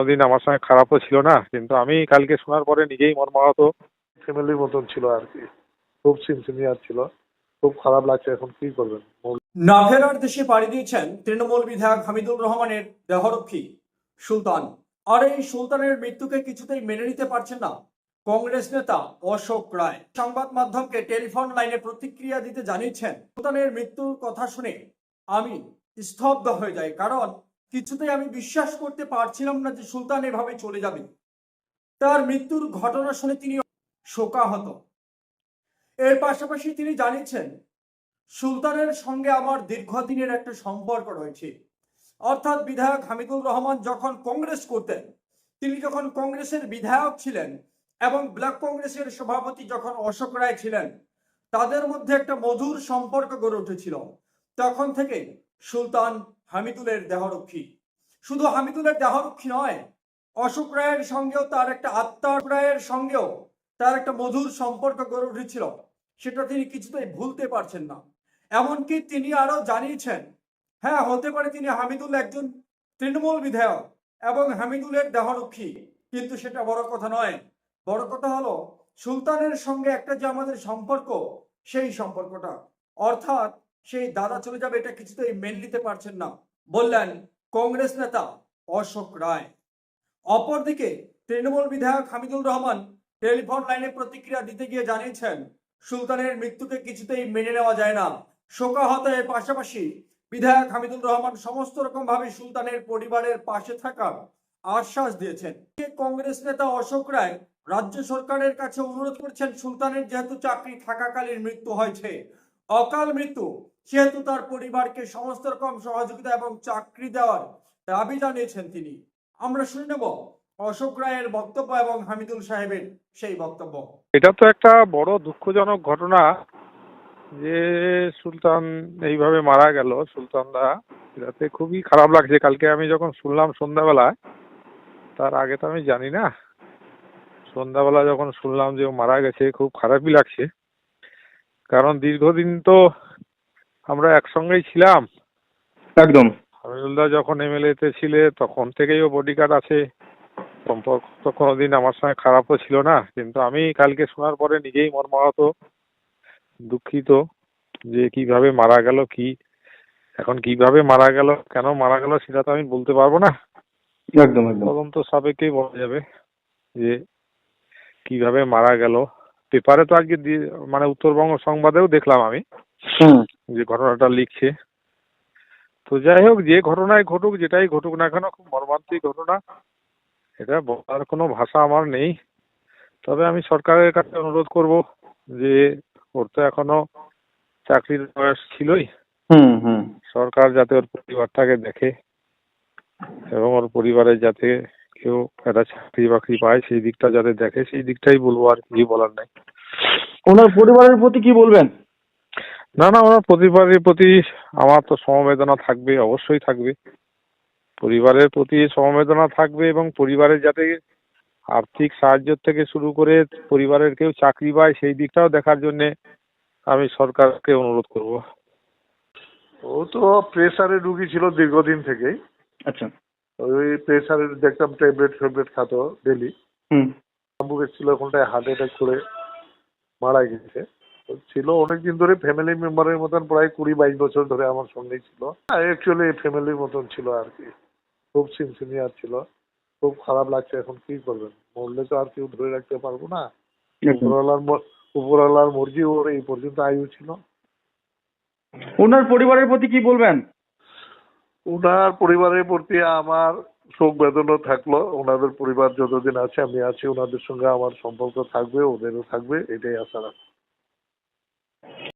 কোনোদিন আমার সঙ্গে খারাপও ছিল না কিন্তু আমি কালকে শোনার পরে নিজেই মর্মাহত। ফ্যামিলির মতন ছিল আর কি। খুব সিনসিনিয়ার ছিল। খুব খারাপ লাগছে এখন কি করবেন? নাভেরার দেশে পাড়ি দিয়েছেন তৃণমূল বিধায়ক হামিদুর রহমানের দেহরক্ষী সুলতান। আর এই সুলতানের মৃত্যুকে কিছুতেই মেনে নিতে পারছেন না কংগ্রেস নেতা অশোক রায়। সংবাদ মাধ্যমকে টেলিফোন লাইনে প্রতিক্রিয়া দিতে জানিয়েছেন সুলতানের মৃত্যুর কথা শুনে আমি স্তব্ধ হয়ে যাই কারণ কিছুতেই আমি বিশ্বাস করতে পারছিলাম না যে সুলতান এভাবে চলে যাবে। তার মৃত্যুর ঘটনা শুনে তিনি শোকাহত। এর পাশাপাশি তিনি জানিয়েছেন, সুলতানের সঙ্গে আমার দীর্ঘদিনের একটা সম্পর্ক রয়েছে। অর্থাৎ বিধায়ক হামিদুর রহমান যখন কংগ্রেস করতেন, তিনি যখন কংগ্রেসের বিধায়ক ছিলেন এবং ব্লক কংগ্রেসের সভাপতি যখন অশোক রায় ছিলেন, তাদের মধ্যে একটা মধুর সম্পর্ক গড়ে উঠেছিল। তখন থেকে সুলতান হামিদুলের দেহরক্ষী। শুধু হামিদুলের দেহরক্ষী নয়, অশোক রায়ের সঙ্গেও তার একটা আত্মার রায়ের সঙ্গেও তার একটা মধুর সম্পর্ক গড়ে উঠেছিল। সেটা তিনি কিছুতেই ভুলতে পারছেন না। এমনকি তিনি আরও জানিয়েছেন হ্যাঁ হতে পারে তিনি হামিদুল একজন তৃণমূল বিধায়ক এবং হামিদুলের দেহরক্ষী। কিন্তু সেটা বড় কথা নয়। বড় কথা হলো, সুলতানের সঙ্গে একটা যে আমাদের সম্পর্ক, সেই সম্পর্কটা। অর্থাৎ সেই দাদা চলে যাবে এটা কিছুতেই মেনে নিতে পারছেন না। বললেন, কংগ্রেস নেতা অশোক রায়। অপরদিকে তৃণমূল বিধায়ক হামিদুল রহমান টেলিফোন লাইনে প্রতিক্রিয়া দিতে গিয়ে জানিয়েছেন, সুলতানের মৃত্যুকে কিছুতেই মেনে নেওয়া যায় না। শোকাহত এর পাশাপাশি বিধায়ক হামিদুল রহমান সমস্ত রকম ভাবে সুলতানের পরিবারের পাশে থাকার আশ্বাস দিয়েছেন। কংগ্রেস নেতা অশোক রায় রাজ্য সরকারের কাছে অনুরোধ করেছেন, সুলতানের যেহেতু চাকরি থাকাকালীন মৃত্যু হয়েছে, অকাল মৃত্যু সেহেতু তার পরিবারকে সমস্ত রকম সহযোগিতা এবং চাকরি দেওয়ার দাবি জানিয়েছেন তিনি। আমরা শুনে নেব অশোক রায়ের বক্তব্য এবং হামিদুল সাহেবের সেই বক্তব্য। এটা তো একটা বড় দুঃখজনক ঘটনা যে সুলতান এইভাবে মারা গেল সুলতানদা এটাতে খুবই খারাপ লাগছে। কালকে আমি যখন শুনলাম সন্ধ্যাবেলায়, তার আগে তো আমি জানি না। সন্ধ্যাবেলা যখন শুনলাম যে ও মারা গেছে, খুব খারাপই লাগছে। কারণ দীর্ঘদিন তো আমরা একসঙ্গেই ছিলাম। একদম। হামিদুল্লাহ যখন এমএলএ তে ছিলে তখন থেকেই ও বডিগার্ড আছে। সম্পর্ক তো কোনোদিন আমার সঙ্গে খারাপও ছিল না কিন্তু আমি কালকে শোনার পরে নিজেই মর্মাহত দুঃখিত যে কীভাবে মারা গেল কি এখন কীভাবে মারা গেল কেন মারা গেল সেটা তো আমি বলতে পারব না। একদম একদম। তদন্ত সাপেক্ষেই বলা যাবে যে কীভাবে মারা গেল। পেপারে তো আজকে মানে উত্তরবঙ্গ সংবাদেও দেখলাম আমি। যে ঘটনাটা লিখছে। তো যাই হোক যে ঘটনাই ঘটুক যেটাই ঘটুক না কেন খুব মর্মান্তিক ঘটনা। এটা বলার কোনো ভাষা আমার নেই। তবে আমি সরকারের কাছে অনুরোধ করব যে ওর তো এখনও চাকরির বয়স ছিলই। হুম হুম। সরকার যাতে ওর পরিবারটাকে দেখে এবং ওর পরিবারের যাতে কেউ একটা চাকরি বাকরি পায় সেই দিকটা যাতে দেখে সেই দিকটাই বলব আর কি বলার নাই। ওনার পরিবারের প্রতি কি বলবেন? না না ওনার পরিবারের প্রতি আমার তো সমবেদনা থাকবে অবশ্যই থাকবে। পরিবারের প্রতি সমবেদনা থাকবে এবং পরিবারের যাতে আর্থিক সাহায্য থেকে শুরু করে পরিবারের কেউ চাকরি পায় সেই দিকটাও দেখার জন্যে আমি সরকারকে অনুরোধ করব। ও তো প্রেসারে রুগী ছিল দীর্ঘদিন থেকেই। আচ্ছা। ওই প্রেসারে দেখতাম ট্যাবলেট ফ্যাবলেট খাতো ডেলি হুম। বাবু ছিল ওখানটায় হার্ট অ্যাটাক করে মারা গেছে। ছিল অনেকদিন ধরে ফ্যামিলি মেম্বারের মতন প্রায় কুড়ি বাইশ বছর ধরে আমার সঙ্গেই ছিল। অ্যাকচুয়ালি ফ্যামিলির মতন ছিল আর কি। খুব সিনসিনিয়ার ছিল। খুব খারাপ লাগছে এখন কি করবেন? মরলে তো আর কেউ ধরে রাখতে পারব না। উপরওয়ালার উপরওয়ালার মর্জি ওর এই পর্যন্ত আয়ু ছিল। ওনার পরিবারের প্রতি কি বলবেন? ওনার পরিবারের প্রতি আমার শোক বেদনা থাকল। ওনাদের পরিবার যতদিন আছে আমি আছি ওনাদের সঙ্গে আমার সম্পর্ক থাকবে ওদেরও থাকবে এটাই আশা রাখি